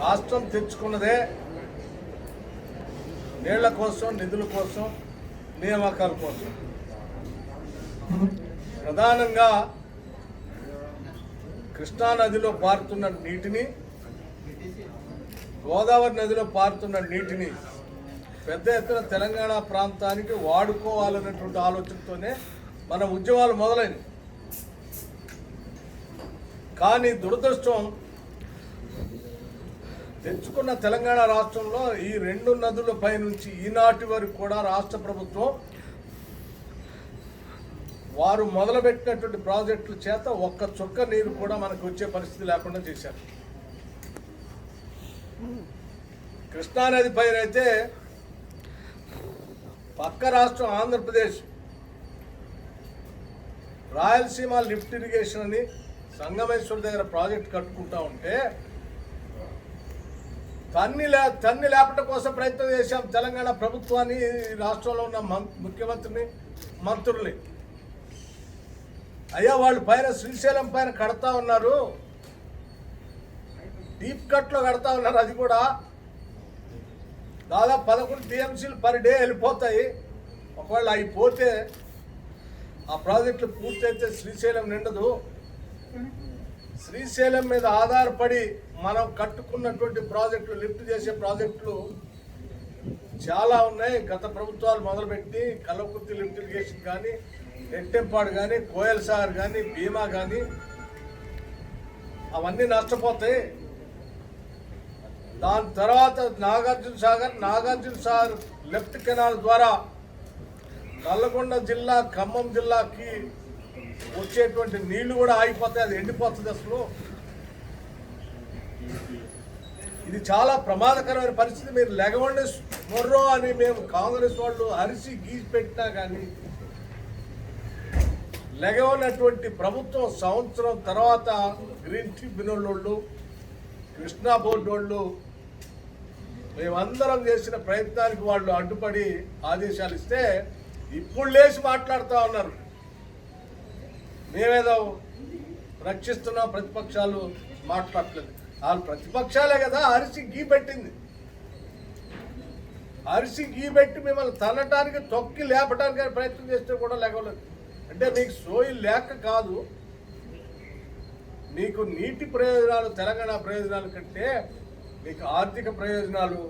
రాష్ట్రం తెచ్చుకున్నదే నీళ్ళ కోసం నిధుల కోసం నియామకాల కోసం. ప్రధానంగా కృష్ణా నదిలో పారుతున్న నీటిని గోదావరి నదిలో పారుతున్న నీటిని పెద్ద ఎత్తున తెలంగాణ ప్రాంతానికి వాడుకోవాలన్నటువంటి ఆలోచనతోనే మన ఉద్యమాలు మొదలైనవి. కానీ దురదృష్టం తెచ్చుకున్న తెలంగాణ రాష్ట్రంలో ఈ రెండు నదులపై నుంచి ఈనాటి వరకు కూడా రాష్ట్ర ప్రభుత్వం వారు మొదలుపెట్టినటువంటి ప్రాజెక్టుల చేత ఒక్క చుక్క నీరు కూడా మనకు వచ్చే పరిస్థితి లేకుండా చేశారు. కృష్ణానది పైన అయితే పక్క రాష్ట్రం ఆంధ్రప్రదేశ్ రాయలసీమ లిఫ్ట్ ఇరిగేషన్ అని సంగమేశ్వర్ దగ్గర ప్రాజెక్ట్ కట్టుకుంటా ఉంటే తన్ని లే తన్ని లేపట కోసం ప్రయత్నం చేశాం తెలంగాణ ప్రభుత్వాన్ని ఈ రాష్ట్రంలో ఉన్న మం- ముఖ్యమంత్రిని మంత్రుల్ని. అయ్యా వాళ్ళు పైన శ్రీశైలం పైన కడతా ఉన్నారు. డీప్ కట్లో కడతా ఉన్నారు అది కూడా. దాదాపు పదకొండు టీఎంసీలు పర్ డే వెళ్ళిపోతాయి. ఒకవేళ అవి పోతే ఆ ప్రాజెక్టులు పూర్తయితే శ్రీశైలం నిండదు. శ్రీశైలం మీద ఆధారపడి మనం కట్టుకున్నటువంటి ప్రాజెక్టులు లిఫ్ట్ చేసే ప్రాజెక్టులు చాలా ఉన్నాయి. గత ప్రభుత్వాలు మొదలుపెట్టి కల్లకుర్తి లిఫ్ట్ ఇరిగేషన్ కానీ ఎట్టెంపాడు కానీ కోయల్ సాగర్ కానీ భీమా కానీ అవన్నీ నష్టపోతాయి. దాని తర్వాత నాగార్జున సాగర్ నాగార్జున సాగర్ లెఫ్ట్ కెనాల్ ద్వారా నల్లగొండ జిల్లా ఖమ్మం జిల్లాకి వచ్చేటువంటి నీళ్ళు కూడా ఆగిపోతాయి. అది ఎండిపోతుంది అసలు. ఇది చాలా ప్రమాదకరమైన పరిస్థితి. మీరు లెగవండి మొర్రో అని మేము కాంగ్రెస్ వాళ్ళు అరిసి గీసి పెట్టినా కానీ లెగవనటువంటి ప్రభుత్వం సంవత్సరం తర్వాత గ్రీన్ ట్రిబ్యునల్ వాళ్ళు కృష్ణా బోర్డు వాళ్ళు మేమందరం చేసిన ప్రయత్నానికి వాళ్ళు అడ్డుపడి ఆదేశాలు ఇస్తే ఇప్పుడు లేచి మాట్లాడుతూ ఉన్నారు. మేమేదో రక్షిస్తున్న ప్రతిపక్షాలు మాట్లాడలేదు వాళ్ళు ప్రతిపక్షాలే కదా అరిసి గీ పెట్టింది. అరిసి గీ పెట్టి మిమ్మల్ని తనటానికి తొక్కి లేపడానికి ప్రయత్నం చేస్తే కూడా లేకలేదు అంటే మీకు సోయి లేక కాదు నీకు నీటి ప్రయోజనాలు తెలంగాణ ప్రయోజనాల కంటే నీకు ఆర్థిక ప్రయోజనాలు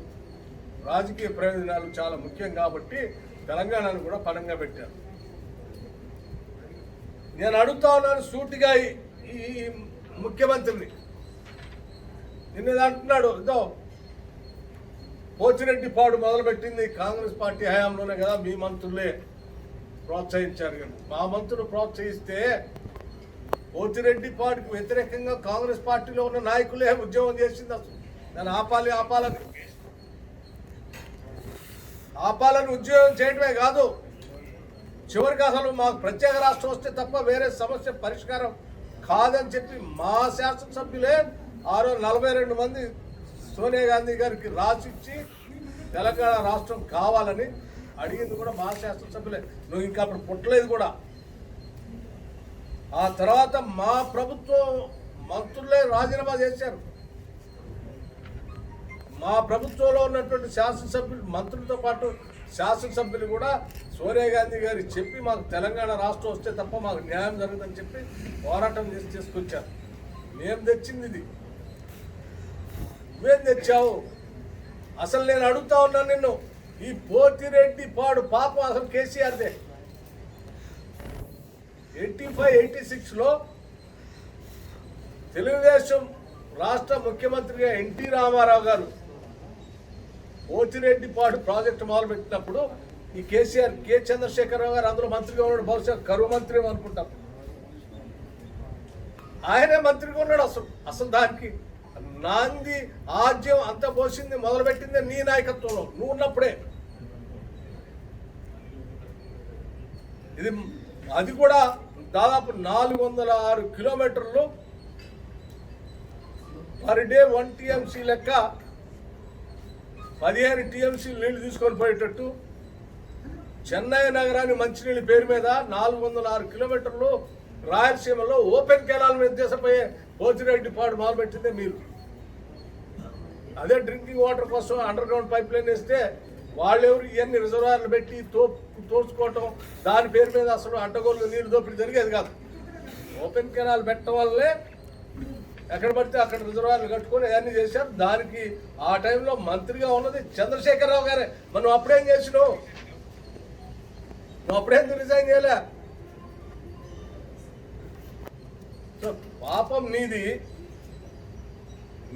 రాజకీయ ప్రయోజనాలు చాలా ముఖ్యం కాబట్టి తెలంగాణను కూడా పరంగా పెట్టారు. నేను అడుగుతా ఉన్నాను సూటిగా ఈ ఈ ముఖ్యమంత్రిని. నిన్న అంటున్నాడు. ఇదో పోచిరెడ్డి పాడు మొదలుపెట్టింది కాంగ్రెస్ పార్టీ హయాంలోనే కదా మీ మంత్రులే ప్రోత్సహించారు కానీ మా మంత్రులు ప్రోత్సహిస్తే పోతిరెడ్డి పార్టీకి వ్యతిరేకంగా కాంగ్రెస్ పార్టీలో ఉన్న నాయకులే ఉద్యమం చేసింది అసలు. దాన్ని ఆపాలి ఆపాలని. ఆపాలని ఉద్యోగం చేయడమే కాదు చివరికి అసలు మాకు ప్రత్యేక రాష్ట్రం వస్తే తప్ప వేరే సమస్య పరిష్కారం కాదని చెప్పి మా శాసనసభ్యులే ఆరో నలభై రెండు మంది సోనియా గాంధీ గారికి రాసిచ్చి తెలంగాణ రాష్ట్రం కావాలని అడిగింది కూడా మా శాసనసభ్యులే. నువ్వు ఇంకా అప్పుడు పుట్టలేదు కూడా. ఆ తర్వాత మా ప్రభుత్వం మంత్రులే రాజీనామా చేశారు. మా ప్రభుత్వంలో ఉన్నటువంటి శాసనసభ్యులు మంత్రులతో పాటు శాసనసభ్యులు కూడా సోనియా గాంధీ గారి చెప్పి మాకు తెలంగాణ రాష్ట్రం వస్తే తప్ప మాకు న్యాయం జరుగుతుందని చెప్పి పోరాటం చేసి తీసుకొచ్చారు. మేము తెచ్చింది ఇది. నువ్వేం తెచ్చావు? అసలు నేను అడుగుతా ఉన్నాను నిన్ను. ఈ పోతిరెడ్డి పాడు పాపం అసలు కేసీఆర్దే. ఎయిటీ ఫైవ్ ఎయిటీ సిక్స్లో తెలుగుదేశం రాష్ట్ర ముఖ్యమంత్రిగా ఎన్టీ రామారావు గారు పోతిరెడ్డి పాడు ప్రాజెక్టు మొదలుపెట్టినప్పుడు ఈ కేసీఆర్ కె చంద్రశేఖరరావు గారు అందులో మంత్రిగా ఉన్నాడు. బహుశా కరువు మంత్రి అనుకుంటాం. ఆయనే మంత్రిగా ఉన్నాడు అసలు అసలు దానికి. నాంది ఆద్యం అంత పోసింది మొదలుపెట్టింది నీ నాయకత్వంలో. నువ్వు ఉన్నప్పుడే. ఇది అది కూడా దాదాపు నాలుగు వందల ఆరు కిలోమీటర్లు పర్ డే వన్ టీఎంసీ లెక్క పదిహేను టీఎంసీ నీళ్ళు తీసుకొని పోయేటట్టు. చెన్నై నగరాన్ని మంచినీళ్ళ పేరు మీద నాలుగు వందల ఆరు కిలోమీటర్లు రాయలసీమలో ఓపెన్ కెనాల్ మీద దేశపోయే పోతిరెడ్డి పాడు మొదలుపెట్టిందే మీరు. అదే డ్రింకింగ్ వాటర్ కోసం అండర్ గ్రౌండ్ పైప్ లైన్ వేస్తే వాళ్ళెవరు ఇవన్నీ రిజర్వాయర్లు పెట్టి తో తోచుకోవటం దాని పేరు మీద అసలు అడ్డగోలు నీళ్ళు దోపిడీ జరిగేది కాదు. ఓపెన్ కెనాల్ పెట్టడం వల్లే ఎక్కడ పడితే అక్కడ రిజర్వాయర్లు కట్టుకొని అవన్నీ చేశారు. దానికి ఆ టైంలో మంత్రిగా ఉన్నది చంద్రశేఖరరావు గారే. మనం అప్పుడేం చేసినావు? నువ్వు అప్పుడేం రిజైన్ చేయలే? సో పాపం నీది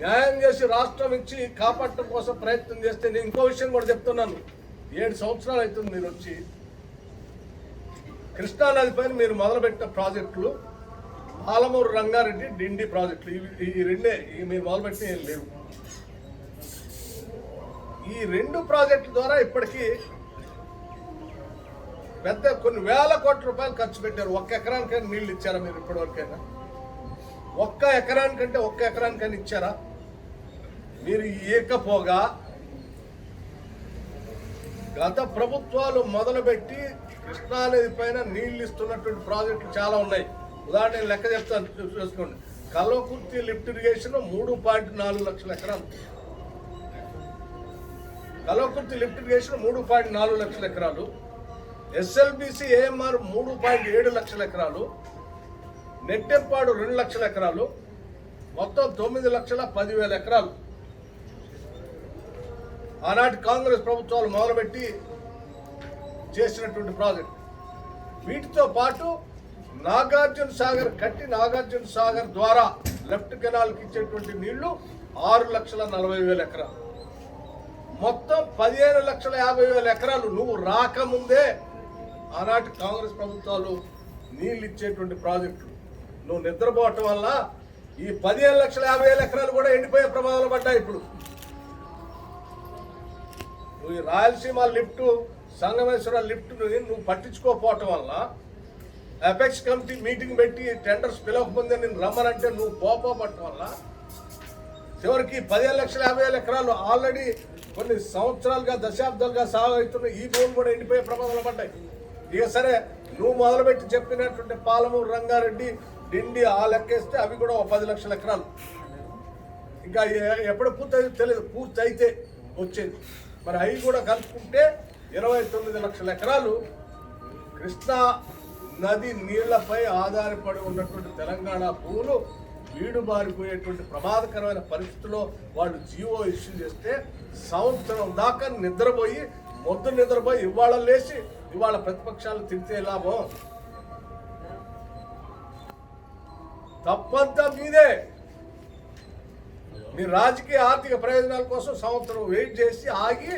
న్యాయం చేసి రాష్ట్రం ఇచ్చి కాపాడటం కోసం ప్రయత్నం చేస్తే నేను ఇంకో విషయం కూడా చెప్తున్నాను. ఏడు సంవత్సరాలు అవుతుంది మీరు వచ్చి. కృష్ణానది పైన మీరు మొదలుపెట్టిన ప్రాజెక్టులు పాలమూరు రంగారెడ్డి డిండి ప్రాజెక్టులు. ఇవి ఈ రెండే ఇవి మీరు మొదలుపెట్టిన ఏం లేవు. ఈ రెండు ప్రాజెక్టుల ద్వారా ఇప్పటికీ పెద్ద కొన్ని వేల కోట్ల రూపాయలు ఖర్చు పెట్టారు. ఒక్క ఎకరానికైనా నీళ్ళు ఇచ్చారా మీరు ఇప్పటివరకైనా? ఒక్క ఎకరానికంటే ఒక్క ఎకరానికైనా ఇచ్చారా? మీరు ఇవ్వకపోగా గత ప్రభుత్వాలు మొదలుపెట్టి కృష్ణానది పైన నీళ్ళు ఇస్తున్నటువంటి ప్రాజెక్టులు చాలా ఉన్నాయి. ఉదాహరణ లెక్క చెప్తాను చూసుకోండి. కల్వకుర్తి లిఫ్ట్ ఇరిగేషన్ మూడు పాయింట్ నాలుగు లక్షల ఎకరాలు. కల్వకుర్తి లిఫ్ట్ ఇరిగేషన్ మూడు పాయింట్ నాలుగు లక్షల ఎకరాలు. ఎస్ఎల్బిసి ఏఎంఆర్ మూడు పాయింట్ ఏడు లక్షల ఎకరాలు. నెట్టెంపాడు రెండు లక్షల ఎకరాలు. మొత్తం తొమ్మిది లక్షల పదివేల ఎకరాలు. ఆనాటి కాంగ్రెస్ ప్రభుత్వాలు మొదలుపెట్టి చేసినటువంటి ప్రాజెక్ట్. వీటితో పాటు నాగార్జున సాగర్ కట్టి నాగార్జున సాగర్ ద్వారా లెఫ్ట్ కెనాల్కి ఇచ్చేటువంటి నీళ్ళు ఆరు లక్షల నలభై వేల ఎకరాలు. మొత్తం పదిహేను లక్షల యాభై వేల ఎకరాలు నువ్వు రాకముందే ఆనాటి కాంగ్రెస్ ప్రభుత్వాలు నీళ్ళు ఇచ్చేటువంటి ప్రాజెక్టులు నువ్వు నిద్రపోవటం వల్ల ఈ పదిహేను లక్షల యాభై వేల ఎకరాలు కూడా ఎండిపోయే ప్రమాదాలు పడ్డాయి ఇప్పుడు. ఈ రాయలసీమ లిఫ్ట్ సంగమేశ్వర లిఫ్ట్ని నువ్వు పట్టించుకోకపోవటం వల్ల అపెక్స్ కమిటీ మీటింగ్ పెట్టి టెండర్స్ పిలవకముందే నేను రమ్మనంటే నువ్వు పోపోవటం వల్ల చివరికి పదిహేను లక్షల యాభై వేల ఎకరాలు ఆల్రెడీ కొన్ని సంవత్సరాలుగా దశాబ్దాలుగా సాగు అవుతున్న ఈ భూములు కూడా ఎండిపోయే ప్రమాదాలు పడ్డాయి. ఇక సరే నువ్వు మొదలుపెట్టి చెప్పినటువంటి పాలమూరు రంగారెడ్డి డిండి ఆ లెక్కేస్తే అవి కూడా ఒక పది లక్షల ఎకరాలు. ఇంకా ఎప్పుడు పూర్తి తెలియదు పూర్తి అయితే వచ్చేది. మరి అవి కూడా కలుపుకుంటే ఇరవై తొమ్మిది లక్షల ఎకరాలు కృష్ణా నది నీళ్ళపై ఆధారపడి ఉన్నటువంటి తెలంగాణ భూములు వీడు మారిపోయేటువంటి ప్రమాదకరమైన పరిస్థితిలో వాళ్ళు జీవో ఇష్యూ చేస్తే సంవత్సరం దాకా నిద్రపోయి మొద్దు నిద్రపోయి ఇవాళ లేచి ఇవాళ ప్రతిపక్షాలు తిరిగితే లాభం. తప్పంతా మీదే. మీ రాజకీయ ఆర్థిక ప్రయోజనాల కోసం సంవత్సరం వెయిట్ చేసి ఆగి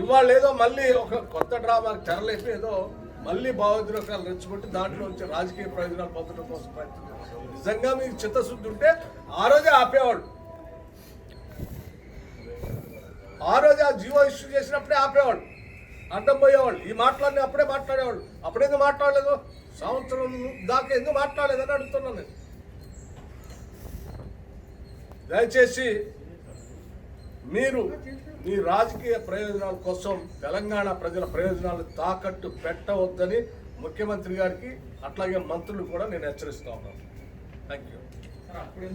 ఇవాళ ఏదో మళ్ళీ ఒక కొత్త డ్రామాకి తెరలేపి ఏదో మళ్ళీ భావోద్రేకాలు రెచ్చుకుంటే దాంట్లో వచ్చే రాజకీయ ప్రయోజనాలు పొందడం కోసం ప్రయత్నం నిజంగా మీకు చిత్తశుద్ధి ఉంటే ఆ రోజే ఆపేవాడు ఆ రోజే ఆ జీవో ఇష్యూ చేసినప్పుడే ఆపేవాడు అడ్డం పోయేవాళ్ళు. ఈ మాట్లాడిన అప్పుడే మాట్లాడేవాళ్ళు. అప్పుడేందుకు మాట్లాడలేదు? సంవత్సరం దాకా ఎందుకు మాట్లాడలేదని అడుగుతున్నాను నేను. దయచేసి మీరు మీ రాజకీయ ప్రయోజనాల కోసం తెలంగాణ ప్రజల ప్రయోజనాలు తాకట్టు పెట్టవద్దని ముఖ్యమంత్రి గారికి అట్లాగే మంత్రులు కూడా నేను హెచ్చరిస్తా ఉన్నాను. Thank you